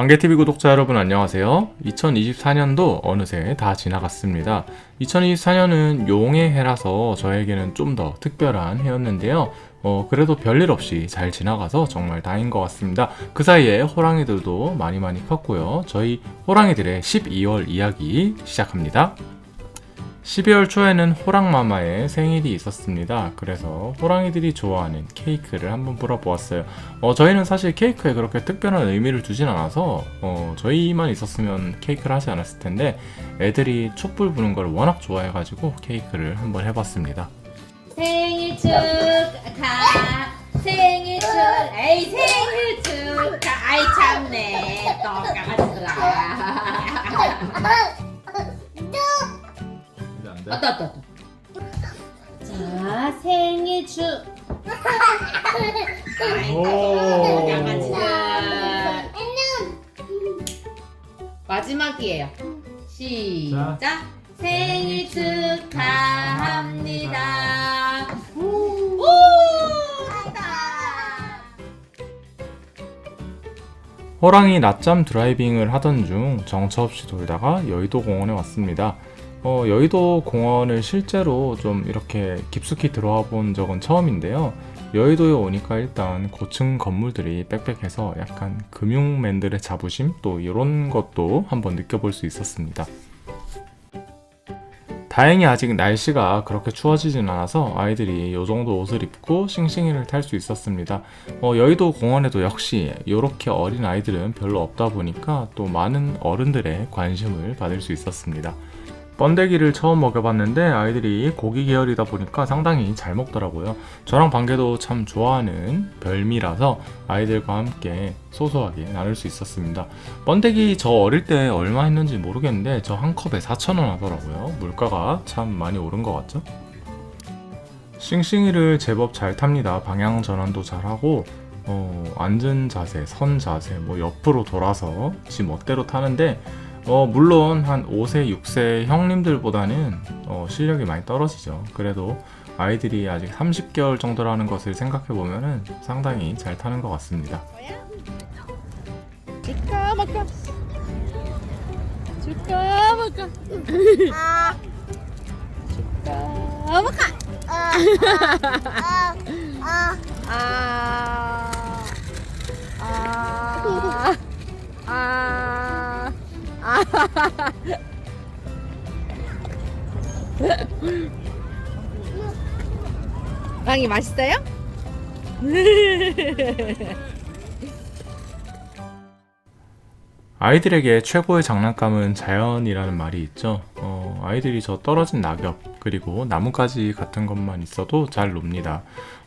반개TV 구독자 여러분 안녕하세요. 2024년도 어느새 다 지나갔습니다. 2024년은 용의 해라서 저에게는 좀 더 특별한 해였는데요. 어, 그래도 별일 없이 잘 지나가서 정말 다행인 것 같습니다. 그 사이에 호랑이들도 많이 많이 컸고요. 저희 호랑이들의 12월 이야기 시작합니다. 12월 초에는 호랑마마의 생일이 있었습니다. 그래서 호랑이들이 좋아하는 케이크를 한번 물어보았어요. 어, 저희는 사실 케이크에 그렇게 특별한 의미를 두진 않아서 어, 저희만 있었으면 케이크를 하지 않았을 텐데 애들이 촛불 부는 걸 워낙 좋아해가지고 케이크를 한번 해봤습니다. 생일 축하 생일 축 에이 생일 축하 아이 참네 똑같더라 왔다 왔다 왔다. 자 생일 축. 오. 마지막이에요. 시작. 생일 축하합니다. 오! 호랑이 낮잠 드라이빙을 하던 중 정처 없이 돌다가 여의도 공원에 왔습니다. 어, 여의도 공원을 실제로 좀 이렇게 깊숙이 들어와 본 적은 처음인데요. 여의도에 오니까 일단 고층 건물들이 빽빽해서 약간 금융맨들의 자부심 또 이런 것도 한번 느껴볼 수 있었습니다. 다행히 아직 날씨가 그렇게 추워지진 않아서 아이들이 이 정도 옷을 입고 싱싱이를 탈 수 있었습니다. 어, 여의도 공원에도 역시 이렇게 어린 아이들은 별로 없다 보니까 또 많은 어른들의 관심을 받을 수 있었습니다. 번데기를 처음 먹여봤는데 아이들이 고기 계열이다 보니까 상당히 잘 먹더라고요. 저랑 반개도 참 좋아하는 별미라서 아이들과 함께 소소하게 나눌 수 있었습니다. 번데기 저 어릴 때 얼마 했는지 모르겠는데 저 한 컵에 4,000원 하더라고요. 물가가 참 많이 오른 것 같죠? 싱싱이를 제법 잘 탑니다. 방향 전환도 잘하고 어, 앉은 자세, 선 자세, 뭐 옆으로 돌아서 지 멋대로 타는데 어, 물론 한 5세, 6세 형님들보다는 어, 실력이 많이 떨어지죠. 그래도 아이들이 아직 30개월 정도라는 것을 생각해 보면은 상당히 잘 타는 것 같습니다. 줄까 말까 줄까 말까 줄까 말까 아 아 아 빵이 맛있어요? 아이들에게 최고의 장난감은 자연이라는 말이 있죠. 어, 아이들이 저 떨어진 낙엽 그리고 나뭇가지 같은 것만 있어도 잘 놉니다.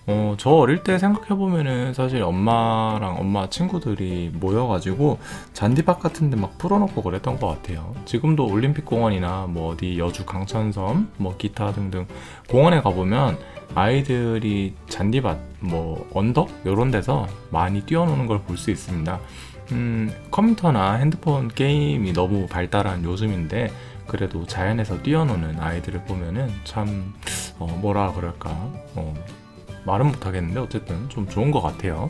어, 저 어릴 때 생각해보면은 사실 엄마랑 엄마 친구들이 모여가지고 잔디밭 같은 데 막 풀어놓고 그랬던 것 같아요. 지금도 올림픽 공원이나 뭐 어디 여주 강천섬, 뭐 기타 등등 공원에 가보면 아이들이 잔디밭, 뭐 언덕? 이런 데서 많이 뛰어노는 걸 볼 수 있습니다. 음, 컴퓨터나 핸드폰 게임이 너무 발달한 요즘인데 그래도 자연에서 뛰어노는 아이들을 보면은 참 어, 뭐라 그럴까 어, 말은 못하겠는데 어쨌든 좀 좋은 것 같아요.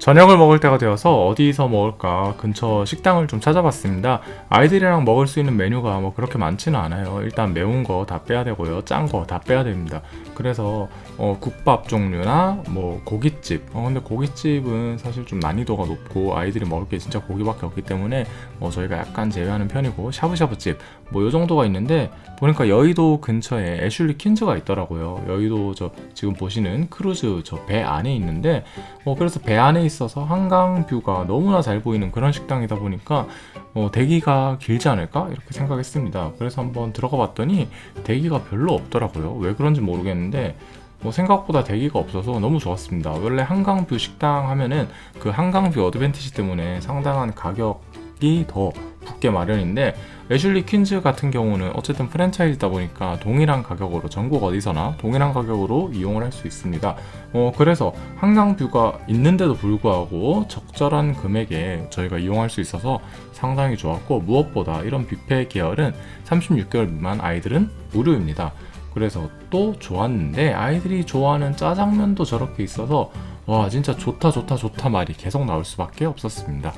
저녁을 먹을 때가 되어서 어디서 먹을까 근처 식당을 좀 찾아봤습니다. 아이들이랑 먹을 수 있는 메뉴가 뭐 그렇게 많지는 않아요. 일단 매운 거 다 빼야 되고요. 짠 거 다 빼야 됩니다. 그래서 어, 국밥 종류나 뭐 고깃집. 어, 근데 고깃집은 사실 좀 난이도가 높고 아이들이 먹을 게 진짜 고기밖에 없기 때문에 어, 저희가 약간 제외하는 편이고 샤브샤브집 뭐 요 정도가 있는데 보니까 여의도 근처에 애슐리 킨즈가 있더라고요. 여의도 저 지금 보시는 크루즈 저 배 안에 있는데 어, 그래서 배 안에 있어서 한강 뷰가 너무나 잘 보이는 그런 식당이다 보니까 어, 대기가 길지 않을까 이렇게 생각했습니다. 그래서 한번 들어가 봤더니 대기가 별로 없더라고요. 왜 그런지 모르겠는데 뭐 생각보다 대기가 없어서 너무 좋았습니다. 원래 한강뷰 식당 하면은 그 한강뷰 어드밴티지 때문에 상당한 가격이 더 받게 마련인데 애슐리 퀸즈 같은 경우는 어쨌든 프랜차이즈다 보니까 동일한 가격으로 전국 어디서나 동일한 가격으로 이용을 할 수 있습니다. 어, 그래서 한강뷰가 있는데도 불구하고 적절한 금액에 저희가 이용할 수 있어서 상당히 좋았고 무엇보다 이런 뷔페 계열은 36개월 미만 아이들은 무료입니다. 그래서 또 좋았는데 아이들이 좋아하는 짜장면도 저렇게 있어서 와 진짜 좋다 좋다 좋다 말이 계속 나올 수밖에 없었습니다.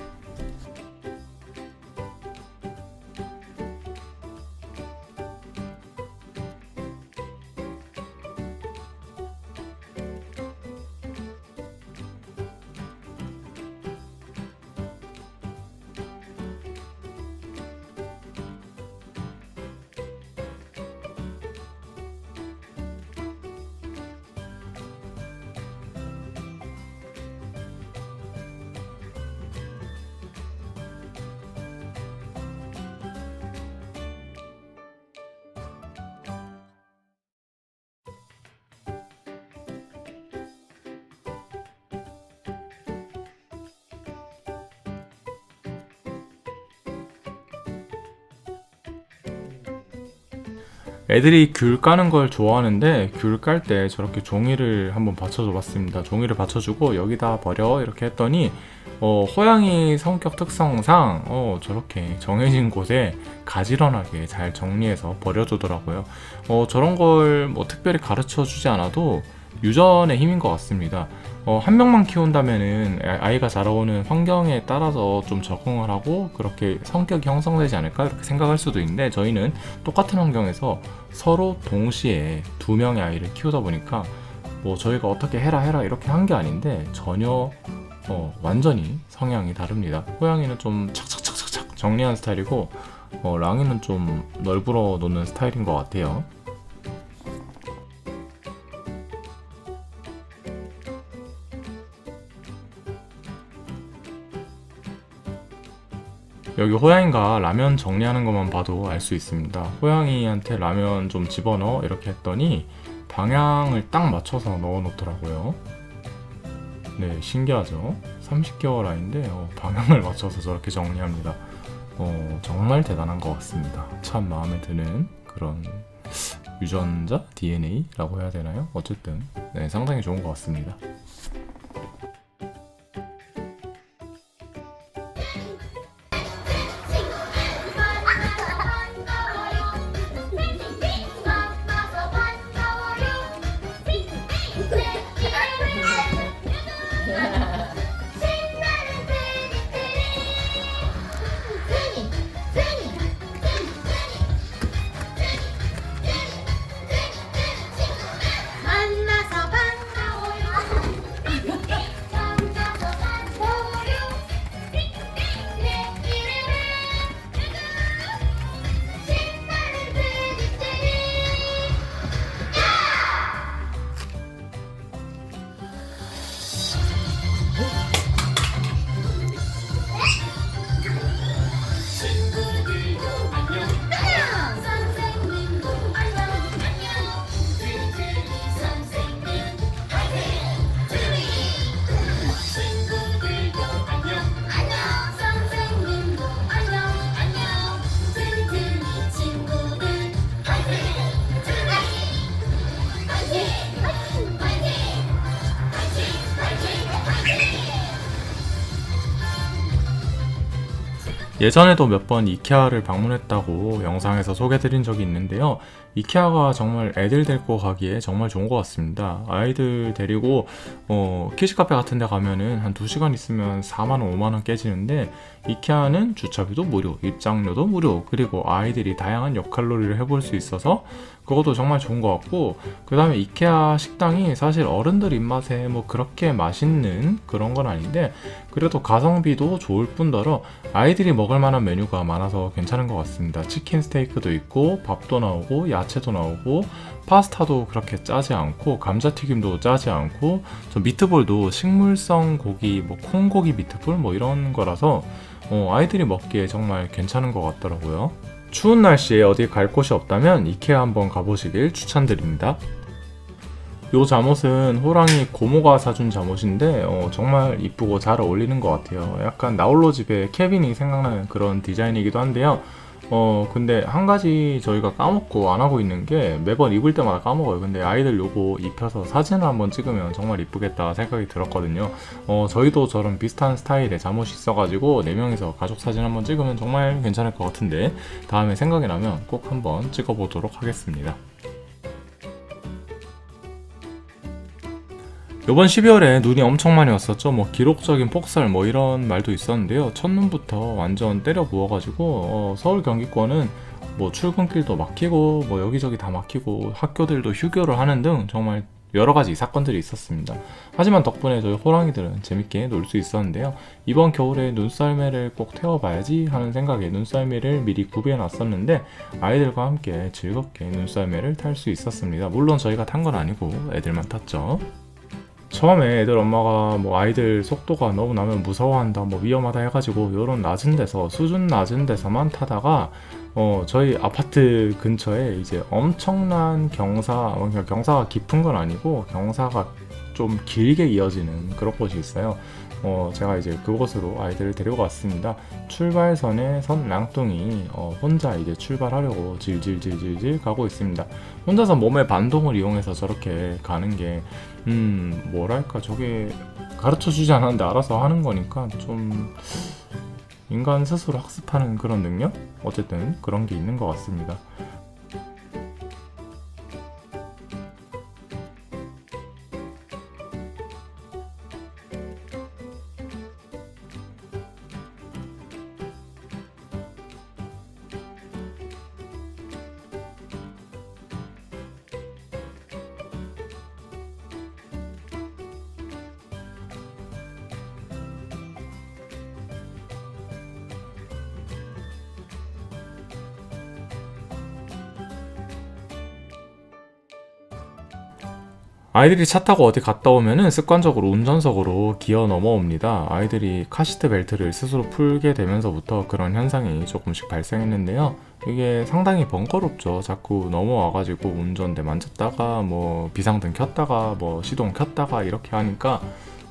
애들이 귤 까는 걸 좋아하는데 귤 깔 때 저렇게 종이를 한번 받쳐줘 봤습니다. 종이를 받쳐주고 여기다 버려 이렇게 했더니 어, 호양이 성격 특성상 어, 저렇게 정해진 곳에 가지런하게 잘 정리해서 버려주더라고요. 어, 저런 걸 뭐 특별히 가르쳐 주지 않아도 유전의 힘인 것 같습니다. 어, 한 명만 키운다면은 아- 아이가 자라오는 환경에 따라서 좀 적응을 하고 그렇게 성격이 형성되지 않을까 이렇게 생각할 수도 있는데 저희는 똑같은 환경에서 서로 동시에 두 명의 아이를 키우다 보니까 뭐 저희가 어떻게 해라 해라 이렇게 한 게 아닌데 전혀 어, 완전히 성향이 다릅니다. 호양이는 좀 착착착착착 정리한 스타일이고 어, 랑이는 좀 널브러 놓는 스타일인 것 같아요. 여기 호양이가 라면 정리하는 것만 봐도 알 수 있습니다. 호양이한테 라면 좀 집어넣어 이렇게 했더니 방향을 딱 맞춰서 넣어 놓더라고요. 네, 신기하죠? 30개월 아이인데 어, 방향을 맞춰서 저렇게 정리합니다. 어, 정말 대단한 것 같습니다. 참 마음에 드는 그런 유전자 DNA라고 해야 되나요? 어쨌든 네, 상당히 좋은 것 같습니다. 예전에도 몇 번 이케아를 방문했다고 영상에서 소개드린 적이 있는데요. 이케아가 정말 애들 데리고 가기에 정말 좋은 것 같습니다. 아이들 데리고 어, 키즈 카페 같은 데 가면은 한 2시간 있으면 4만원, 5만원 깨지는데 이케아는 주차비도 무료, 입장료도 무료, 그리고 아이들이 다양한 역할놀이를 해볼 수 있어서 그것도 정말 좋은 것 같고 그 다음에 이케아 식당이 사실 어른들 입맛에 뭐 그렇게 맛있는 그런 건 아닌데 그래도 가성비도 좋을 뿐더러 아이들이 먹을 만한 메뉴가 많아서 괜찮은 것 같습니다. 치킨 스테이크도 있고 밥도 나오고 야채도 나오고 파스타도 그렇게 짜지 않고 감자튀김도 짜지 않고 저 미트볼도 식물성 고기 뭐 콩고기 미트볼 뭐 이런 거라서 어, 아이들이 먹기에 정말 괜찮은 것 같더라고요. 추운 날씨에 어디 갈 곳이 없다면 이케아 한번 가보시길 추천드립니다. 요 잠옷은 호랑이 고모가 사준 잠옷인데 어, 정말 이쁘고 잘 어울리는 것 같아요. 약간 나홀로 집에 케빈이 생각나는 그런 디자인이기도 한데요. 어 근데 한 가지 저희가 까먹고 안 하고 있는 게 매번 입을 때마다 까먹어요. 근데 아이들 요거 입혀서 사진을 한번 찍으면 정말 이쁘겠다 생각이 들었거든요. 어 저희도 저런 비슷한 스타일의 잠옷이 있어가지고 네 명이서 가족 사진 한번 찍으면 정말 괜찮을 것 같은데 다음에 생각이 나면 꼭 한번 찍어보도록 하겠습니다. 이번 12월에 눈이 엄청 많이 왔었죠. 뭐 기록적인 폭설 뭐 이런 말도 있었는데요. 첫눈부터 완전 때려 부어가지고 어, 서울 경기권은 뭐 출근길도 막히고 뭐 여기저기 다 막히고 학교들도 휴교를 하는 등 정말 여러 가지 사건들이 있었습니다. 하지만 덕분에 저희 호랑이들은 재밌게 놀 수 있었는데요. 이번 겨울에 눈썰매를 꼭 태워봐야지 하는 생각에 눈썰매를 미리 구비해 놨었는데 아이들과 함께 즐겁게 눈썰매를 탈 수 있었습니다. 물론 저희가 탄 건 아니고 애들만 탔죠. 처음에 애들 엄마가 뭐 아이들 속도가 너무 나면 무서워한다 뭐 위험하다 해가지고 요런 낮은 데서 수준 낮은 데서만 타다가 어 저희 아파트 근처에 이제 엄청난 경사 어, 그러니까 경사가 깊은 건 아니고 경사가 좀 길게 이어지는 그런 곳이 있어요. 어 제가 이제 그곳으로 아이들을 데리고 왔습니다. 출발선에 선 랑뚱이 어, 혼자 이제 출발하려고 질질질질질 가고 있습니다. 혼자서 몸의 반동을 이용해서 저렇게 가는 게 음, 뭐랄까, 저게 가르쳐 주지 않았는데 알아서 하는 거니까 좀 인간 스스로 학습하는 그런 능력? 어쨌든 그런 게 있는 것 같습니다. 아이들이 차 타고 어디 갔다 오면은 습관적으로 운전석으로 기어 넘어옵니다. 아이들이 카시트 벨트를 스스로 풀게 되면서부터 그런 현상이 조금씩 발생했는데요. 이게 상당히 번거롭죠. 자꾸 넘어와가지고 운전대 만졌다가 뭐 비상등 켰다가 뭐 시동 켰다가 이렇게 하니까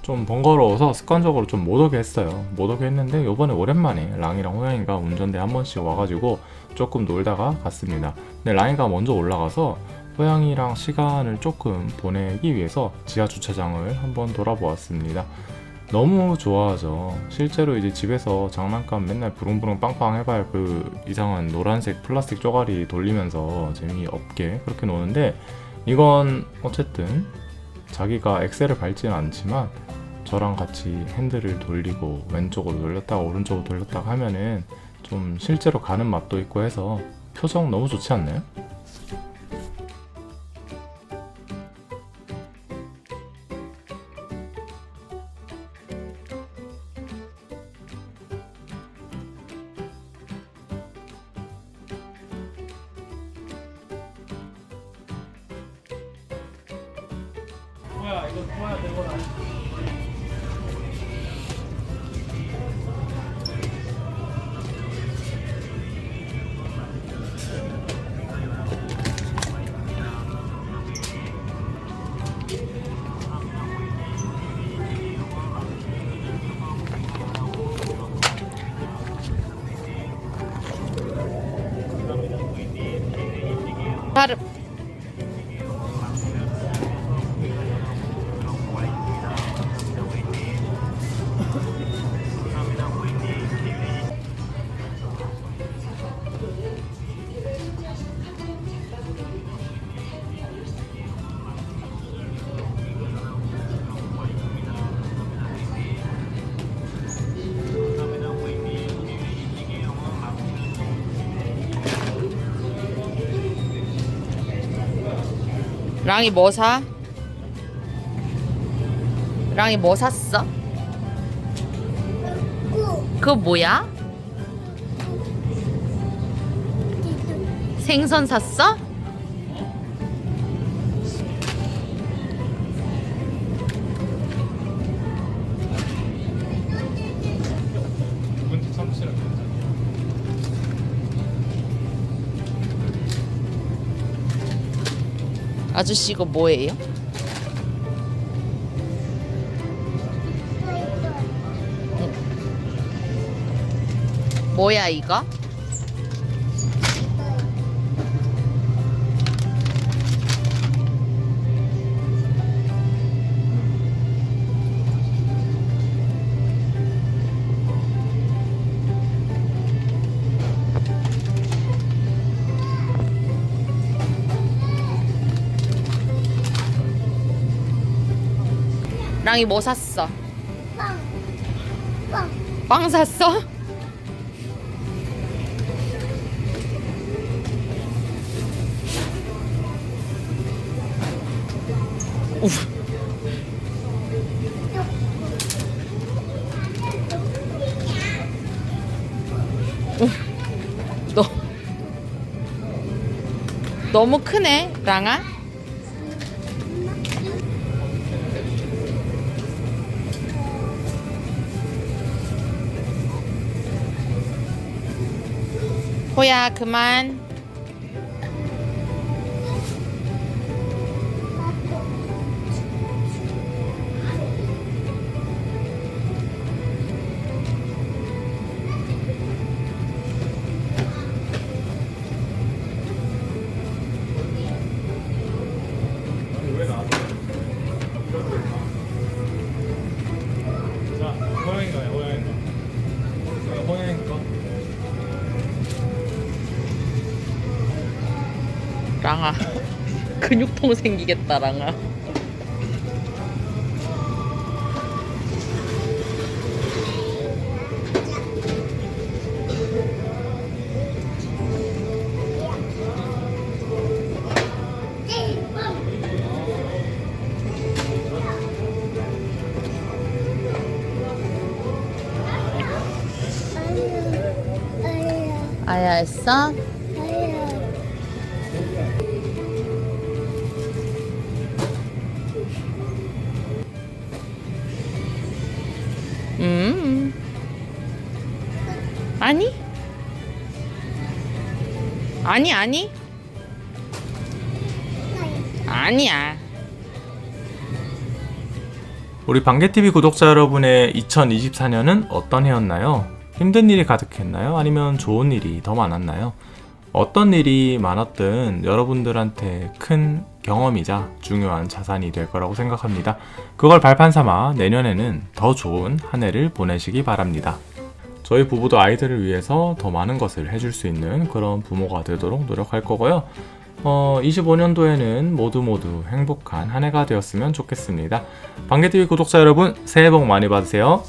좀 번거로워서 습관적으로 좀 못 오게 했어요. 못 오게 했는데 요번에 오랜만에 랑이랑 호영이가 운전대 한 번씩 와가지고 조금 놀다가 갔습니다. 근데 랑이가 먼저 올라가서 호영이랑 시간을 조금 보내기 위해서 지하 주차장을 한번 돌아보았습니다. 너무 좋아하죠. 실제로 이제 집에서 장난감 맨날 부릉부릉 빵빵 해봐야 그 이상한 노란색 플라스틱 쪼가리 돌리면서 재미없게 그렇게 노는데 이건 어쨌든 자기가 엑셀을 밟지는 않지만 저랑 같이 핸들을 돌리고 왼쪽으로 돌렸다가 오른쪽으로 돌렸다가 하면은 좀 실제로 가는 맛도 있고 해서 표정 너무 좋지 않나요? 랑이 뭐 사? 랑이 뭐 샀어? 그거 뭐야? 생선 샀어? 아저씨 이거 뭐예요? 뭐야 이거? 랑이 뭐 샀어? 빵. 빵. 빵 샀어? 우후. 너 너무 크네, 랑아. 호야 그만. 랑아 근육통 생기겠다 랑아 아야. 했어? 아니 아니 아니야 우리 방개TV 구독자 여러분의 2024년은 어떤 해였나요? 힘든 일이 가득했나요? 아니면 좋은 일이 더 많았나요? 어떤 일이 많았든 여러분들한테 큰 경험이자 중요한 자산이 될 거라고 생각합니다. 그걸 발판 삼아 내년에는 더 좋은 한 해를 보내시기 바랍니다. 저희 부부도 아이들을 위해서 더 많은 것을 해줄 수 있는 그런 부모가 되도록 노력할 거고요. 어, 25년도에는 모두 모두 행복한 한 해가 되었으면 좋겠습니다. 방개TV 구독자 여러분, 새해 복 많이 받으세요.